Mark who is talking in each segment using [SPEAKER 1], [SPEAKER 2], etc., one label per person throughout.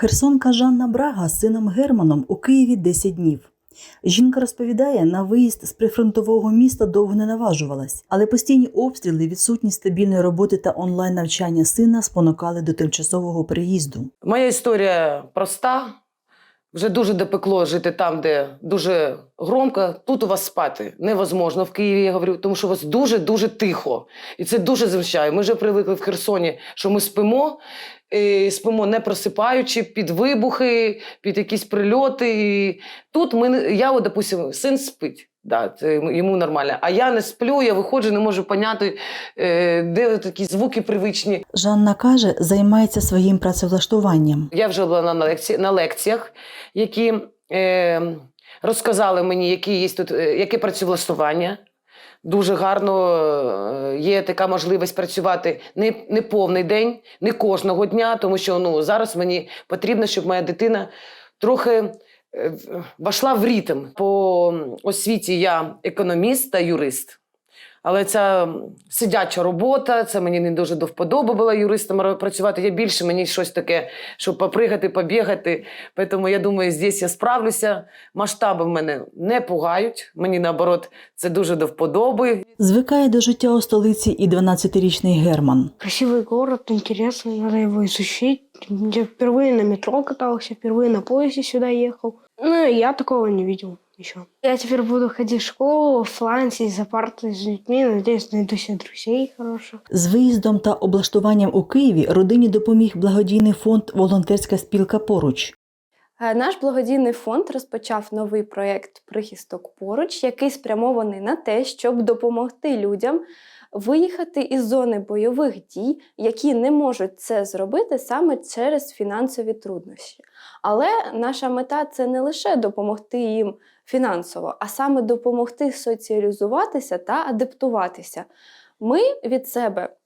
[SPEAKER 1] Херсонка Жанна Брага з сином Германом у Києві 10 днів. Жінка розповідає, на виїзд з прифронтового міста довго не наважувалась, але постійні обстріли, відсутність стабільної роботи та онлайн навчання сина спонукали до тимчасового приїзду.
[SPEAKER 2] Моя історія проста. Вже дуже допекло жити там, де дуже громко. Тут у вас спати невозможно в Києві, я говорю, тому що у вас дуже-дуже тихо. І це дуже звичайно. Ми вже привикли в Херсоні, що ми спимо, і спимо не просипаючи під вибухи, під якісь прильоти. І тут ми, я, от, допустим, син спить. Да, це йому- нормально. А я не сплю, я виходжу, не можу поняти, е, де такі звуки привичні.
[SPEAKER 1] Жанна каже, займається своїм працевлаштуванням.
[SPEAKER 2] Я вже була на, лекці... на лекціях, які е... розказали мені, які є тут, е, яке працевлаштування. Дуже гарно е, є така можливість працювати не, не повний день, не кожного дня, тому що ну, зараз мені потрібно, щоб моя дитина трохи вошла в ритм. По освіті я економіст та юрист. Але ця м, сидяча робота, це мені не дуже до вподоби була юристом ра- працювати. Я більше мені щось таке, щоб попригати, побігати. Тому я думаю, здесь я справлюся. Масштаби в мене не пугають. Мені наоборот, це дуже до вподоби.
[SPEAKER 1] Звикає до життя у столиці і 12-річний Герман.
[SPEAKER 3] Красивый город, интересный, надо его изучить. Я впервые на метро катался, впервые на поезде сюда ехал. Ну, и я такого не видел еще. Я теперь буду ходить в школу, оффлайн, сидеть за партой с людьми, надеюсь, найду себе друзей хороших.
[SPEAKER 1] З виїздом та облаштуванням у Києві родині допоміг благодійний фонд Волонтерська спілка поруч.
[SPEAKER 4] Е, Наш благодійний фонд розпочав новий проєкт Прихисток поруч, який спрямований на те, щоб допомогти людям виїхати із зони бойових дій, які не можуть це зробити саме через фінансові труднощі. Але наша мета це не лише допомогти їм фінансово, а саме допомогти соціалізуватися та адаптуватися. Ми від себе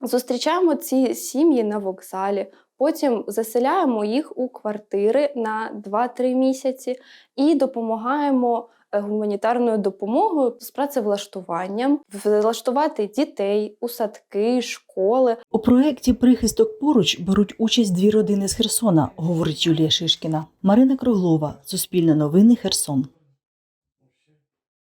[SPEAKER 4] зустрічаємо ці сім'ї на вокзалі, Потім заселяємо їх у квартири на 2-3 місяці і допомагаємо гуманітарною допомогою з працевлаштуванням, влаштувати дітей у садки, школи.
[SPEAKER 1] У проєкті Прихисток поруч беруть участь дві родини з Херсона, говорить Юлія Шишкіна. Марина Круглова, Суспільне новини, Херсон.